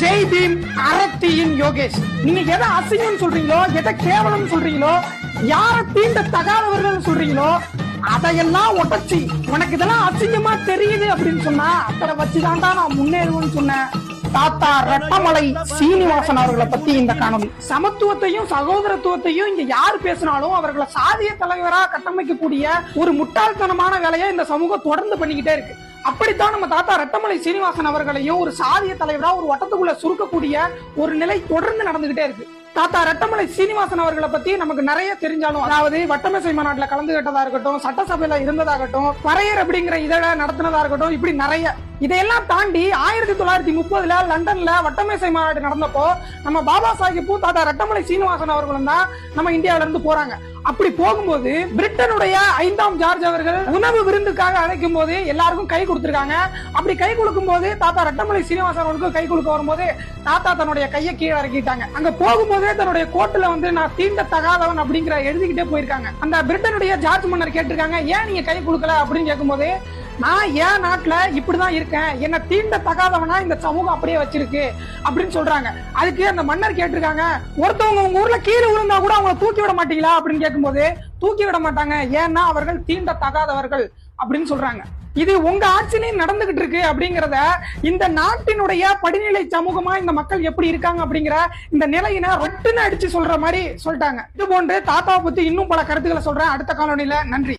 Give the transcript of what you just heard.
ஜெய் பீம் அரத்தியின் யோகேஷ். நீங்க எதை அசிங்கம் சொல்றீங்களோ எதை கேவலம் சொல்றீங்களோ யார தீண்ட தகாதவர்கள் சொல்றீங்களோ அதையெல்லாம் உடச்சி உனக்கு இதெல்லாம் அசிங்கமா தெரியுது அப்படின்னு சொன்னா அத்தனை வச்சுதான்டா நான் முன்னேறுவேன்னு சொன்னேன். தாத்தா ரெட்டமலை சீனிவாசன் அவர்களை பத்தி இந்த காணொலி சமத்துவத்தையும் சகோதரத்துவத்தையும் இங்க யார் பேசினாலும் அவர்களை சாதிய தலைவரா கட்டமைக்கக்கூடிய ஒரு முட்டாள்தனமான வேலையை இந்த சமூகம் தொடர்ந்து பண்ணிக்கிட்டே இருக்கு. அப்படித்தான் நம்ம தாத்தா ரெட்டமலை சீனிவாசன் அவர்களையும் ஒரு சாதிய தலைவரா ஒரு வட்டத்துக்குள்ள சுருக்கக்கூடிய ஒரு நிலை தொடர்ந்து நடந்துகிட்டே இருக்கு. தாத்தா ரெட்டமலை சீனிவாசன் அவர்களை பத்தி நமக்கு நிறைய தெரிஞ்சாலும் அதாவது வட்டமேசை மாநாட்டில் கலந்துகிட்டதா இருக்கட்டும் சட்டசபையில இருந்ததாகட்டும் பறையர் அப்படிங்கிற இதழ நடத்தினதா இருக்கட்டும் இப்படி நிறைய இதையெல்லாம் தாண்டி ஆயிரத்தி தொள்ளாயிரத்தி முப்பதுல லண்டன்ல வட்டமேசை மாநாடு நடந்தப்போ நம்ம பாபா சாஹிப்பும் தாத்தா ரட்டமலை சீனிவாசன் அவர்களும் தான் நம்ம இந்தியாவில இருந்து போறாங்க. அப்படி போகும்போது பிரிட்டனுடைய ஐந்தாம் ஜார்ஜ் அவர்கள் உணவு விருந்துக்காக அழைக்கும் போது எல்லாருக்கும் கை கொடுத்துருக்காங்க. அப்படி கை கொடுக்கும் போது தாத்தா ரட்டமலை சீனிவாசன் அவர்களுக்கு கை கொடுக்க வரும்போது தாத்தா தன்னுடைய கையை கீழே இறக்கிட்டாங்க. அங்க போகும்போதே தன்னுடைய கோட்டுல வந்து நான் தீண்ட தகாதவன் அப்படிங்கிற எழுதிக்கிட்டே போயிருக்காங்க. அந்த பிரிட்டனுடைய ஜார்ஜ் மன்னர் கேட்டிருக்காங்க ஏன் நீங்க கை கொடுக்கல? அப்படின்னு கேட்கும்போது நான் ஏன் நாட்டுல இப்படிதான் இருக்கேன்? என்ன தீண்ட தகாதவனா இந்த சமூகம் அப்படியே வச்சிருக்கு அப்படின்னு சொல்றாங்க. அதுக்கு அந்த மன்னர் கேட்டிருக்காங்க ஒருத்தவங்க உங்க ஊர்ல கீழே விழுந்தா கூட அவங்கள தூக்கி விட மாட்டீங்களா? அப்படின்னு கேட்கும்போது தூக்கி விட மாட்டாங்க. ஏன்னா அவர்கள் தீண்ட தகாதவர்கள் அப்படின்னு சொல்றாங்க. இது உங்க ஆட்சியிலையும் நடந்துகிட்டு இருக்கு அப்படிங்கறத இந்த நாட்டினுடைய படிநிலை சமூகமா இந்த மக்கள் எப்படி இருக்காங்க அப்படிங்கிற இந்த நிலையின ரொட்டுன்னு அடிச்சு சொல்ற மாதிரி சொல்லிட்டாங்க. இது போன்று தாத்தாவை பத்தி இன்னும் பல கருத்துக்களை சொல்றேன். அடுத்த காலனில நன்றி.